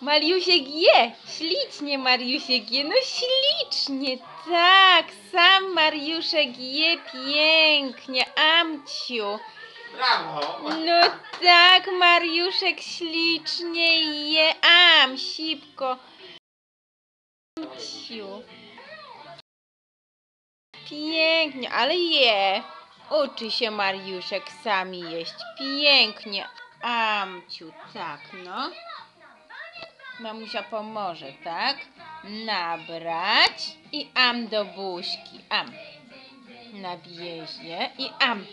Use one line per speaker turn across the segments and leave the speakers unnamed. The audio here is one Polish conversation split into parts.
Mariusiek je. Ślicznie Mariusiek je. No ślicznie. Tak, sam Mariuszek je pięknie. Amciu.
Brawo!
No tak, Mariuszek ślicznie je. Am, sipko. Amciu. Pięknie, ale je. Uczy się Mariuszek sami jeść. Pięknie. Amciu, tak, no. Mamusia pomoże, tak? Nabrać i am do buźki. Am. Na biezie i am.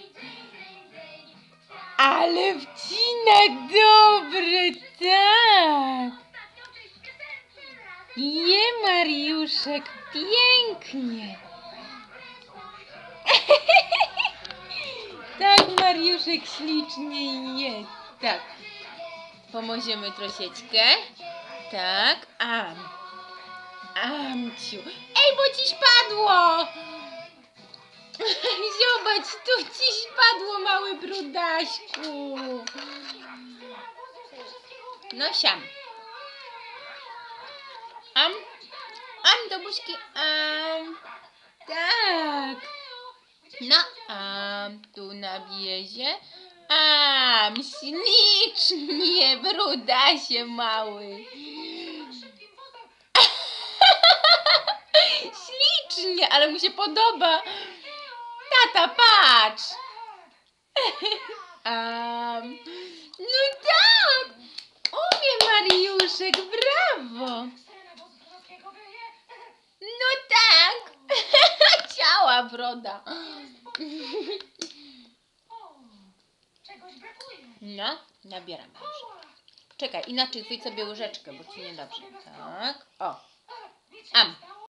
Ale wcinak dobry, tak. Je Mariuszek, pięknie. tak, Mariuszek ślicznie je. Tak. Pomożemy troszeczkę. Tak, am. Amciu. Ej, bo ci spadło! Zobacz, tu ci spadło, mały brudaśku. No siam. Am. Am do buźki. Am. Tak. No, am tu na biezie. Am, ślicznie, brudasie mały. Ale mu się podoba. Tata, patrz. Am, no tak. Umie Mariuszek, brawo. No tak. Ciała broda. No, nabieram. Czekaj, inaczej chwyć sobie łyżeczkę, bo ci niedobrze. Tak. O. Am.